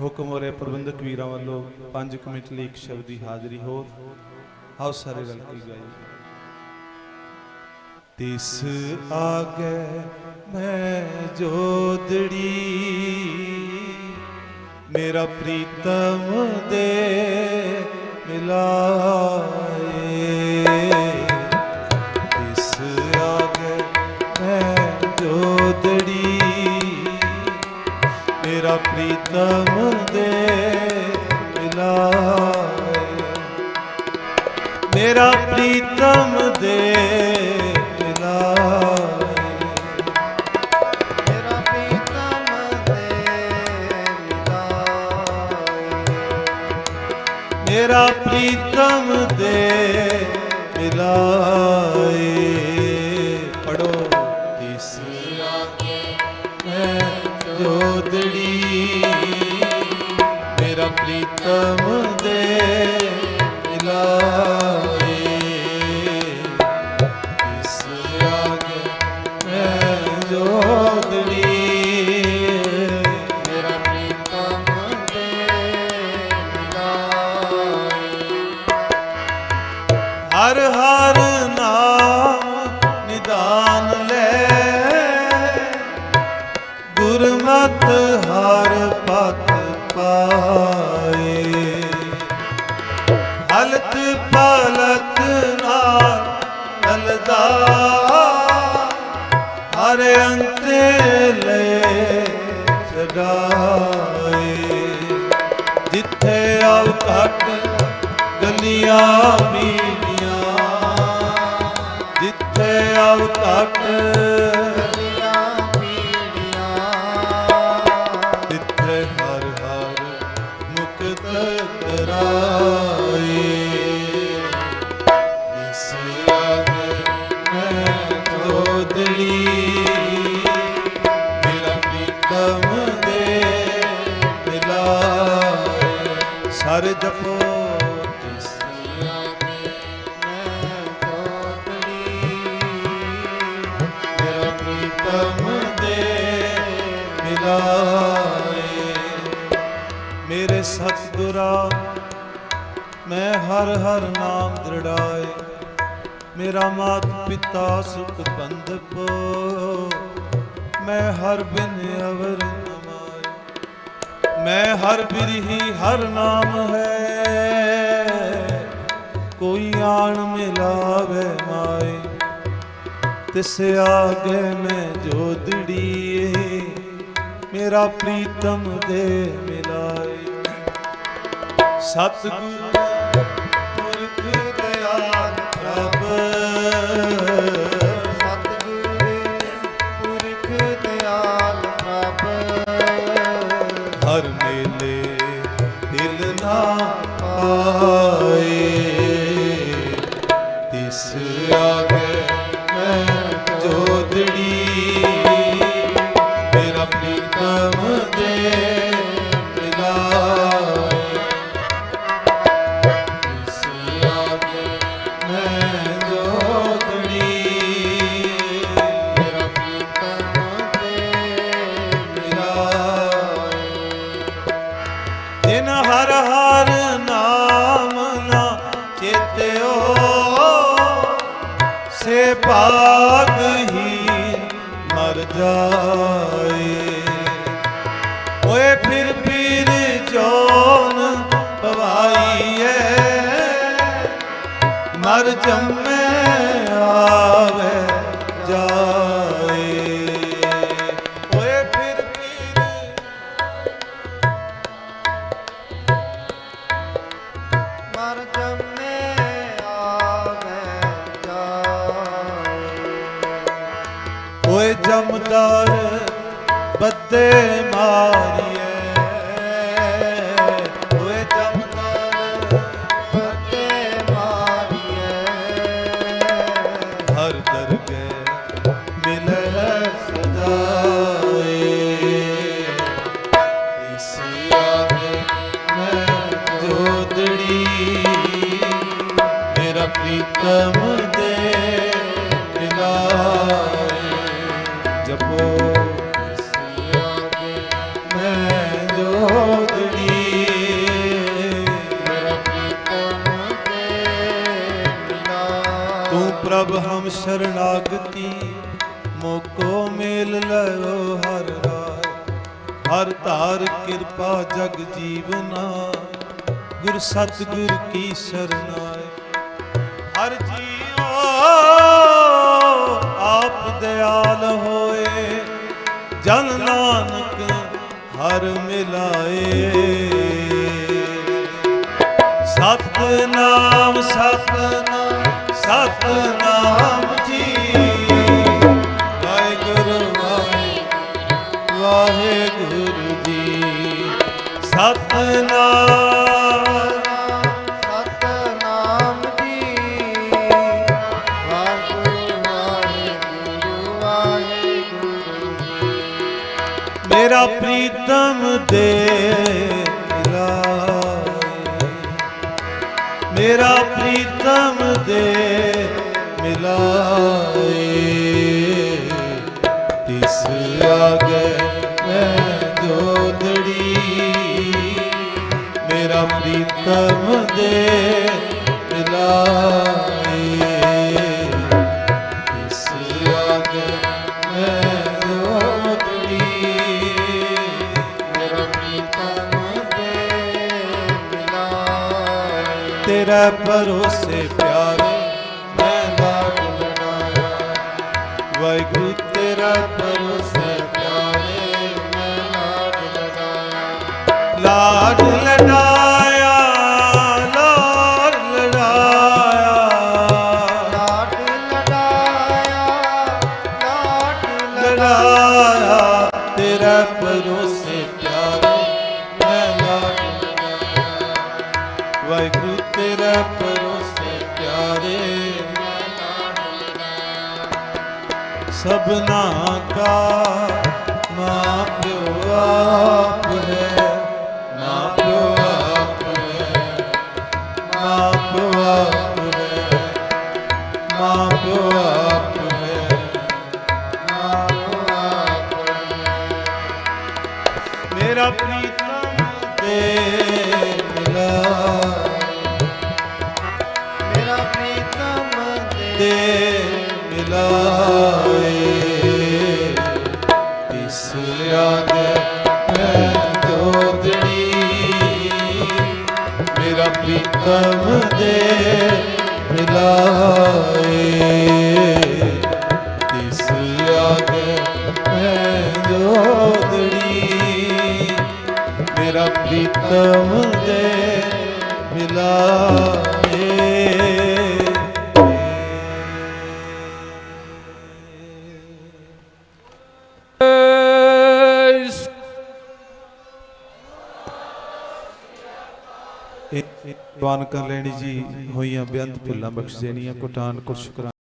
ਹੁਕਮ ਹੋ ਰਿਹਾ ਪ੍ਰਬੰਧਕ ਵੀਰਾਂ ਵੱਲੋਂ, ਪੰਜ ਮਿੰਟ ਲਈ ਇੱਕ ਸ਼ਬਦ ਦੀ ਹਾਜ਼ਰੀ ਹੋਰ ਆਓ ਸਾਰੇ ਰਲ ਕੇ ਗਾਈਏ। ਤਿਸ ਆਗੇ ਮੈਂ ਜੋਦੜੀ, ਮੇਰਾ ਪ੍ਰੀਤਮ ਦੇ ਮਿਲਾ ਮੇਰਾ ਪ੍ਰੀਤਮ ਦੇ ਮੇਰਾ ਪ੍ਰੀਤਮ ਦੇ ਮਿਲਾਏ ਪੜੋ ਇਸ ਮੈਂ ਜੋਦੜੀ ਮੇਰਾ ਪ੍ਰੀਤਮ ਹਲਤ ਪਲਤ ਨਾਲ ਚਲਦਾ ਹਰ ਅੰਤੇ ਲੈ ਸਦਾਏ ਜਿੱਥੇ ਆਵ ਘਟ ਗਲੀਆਂ ਮੀਲੀਆਂ ਜਿੱਥੇ ਆਵ ਘਟ ਜੋਦੜੀ ਦੇ ਮਿਲਾਏ। ਸਰ ਜਪੋ ਤਿਸ ਮੈਂ ਕੋਤੜੀ ਮੇਰਾ ਪ੍ਰੀਤਮ ਦੇ ਮਿਲਾਏ। ਮੇਰੇ ਸਤਿਗੁਰਾ, ਮੈਂ ਹਰ ਹਰ ਨਾਮ ਦ੍ਰਿੜਾਏ। ਮੇਰਾ ਮਾਤ ਪਿਤਾ ਸੁਖ ਬੰਧਪ, ਮੈਂ ਹਰ ਬਿਨ ਅਵਰ ਨਮਾਏ ਮੈਂ ਹਰ ਬਿਰਹੀ ਹਰ ਨਾਮ ਹੈ, ਕੋਈ ਆਣ ਮਿਲਾਵੇ ਮਾਏ। ਤਿਸ ਆਗੇ ਮੈਂ ਜੋਦੜੀ ਮੇਰਾ ਪ੍ਰੀਤਮ ਦੇ ਮਿਲਾਏ। ਸਤਿਗੁਰ ਜੋਦੜੀ ਮੇਰਾ ਪ੍ਰੀਤਮ ਦੇ ਮਿਲਾਏ ਤਿਸ ਆਗੇ ਮੈਂ ਜੋਦੜੀ ਮੇਰਾ ਪ੍ਰੀਤਮ ਦੇ ਮਿਲਾਏ ਜਿਨ ਹਰ ਹਰ ਨਾਮ ਨਾ ਚੇਤਿਓ, ਸੇ ਭਾਗ ਮਰ ਜਾਏ। ਓਏ ਫਿਰ ਪੀਰ ਜੋਨ ਪਵਾਈਏ ਮਰ ਜੰਮੇ ਬੱਦੇ ਮਾਰੀਏ ਸ਼ਰਨਾਗਤੀ, ਮੋਕੋ ਮੇਲ ਲਓ ਹਰ ਰਾਏ ਹਰ ਧਾਰ ਕਿਰਪਾ ਜਗ ਜੀਵਨਾ ਗੁਰ ਸਤਿਗੁਰ ਕੀ ਸਰਨਾਏ। ਹਰ ਜੀਓ ਆਪ ਦਿਆਲ ਹੋਏ, ਜਨ ਨਾਨਕ ਹਰ ਮਿਲਾਏ। ਸਤਨਾਮ ਸਤਨਾਮ ਸਤਨਾਮ ਮੇਰਾ ਪ੍ਰੀਤਮ ਦੇ ਲਾਏ ਮੇਰਾ ਪ੍ਰੀਤਮ ਦੇ ਮਿਲਾਏ ਤਿਸ ਆਗੇ ਪ੍ਰੀਤਮ ਦੇ ਮਿਲਾਏ ਇਸ ਆਗੇ ਮੈਂ ਤੇਰਾ ਭਰੋਸੇ ਪਿਆਰੇ ਮੈਂ ਲਾਗ ਲੜਾਇਆ ਵਾਹਿਗੁਰੂ, ਤੇਰਾ ਭਰੋਸੇ ਸਭਨਾ ਕਾ ਮਾਂ ਪਿਓ ਆਪ ਹੈ ਮਾਂ ਪਿਓ ਦੇ ਮਿਲਾਏ ਤਿਸ ਆਗੇ ਮੈਂ ਜੋਦੜੀ ਮੇਰਾ ਪ੍ਰੀਤਮ ਦੇ ਮਿਲਾਏ। ਇਹ ਦੀਵਾਨ ਕਰ ਲੈਣੀ ਜੀ ਹੋਈਆਂ ਬੇਅੰਤ ਭੁੱਲਾਂ ਬਖਸ਼ ਦੇਣੀਆਂ ਕੋਟਾਨ ਕੁਰ ਸ਼ੁਕਰਾਨਾ।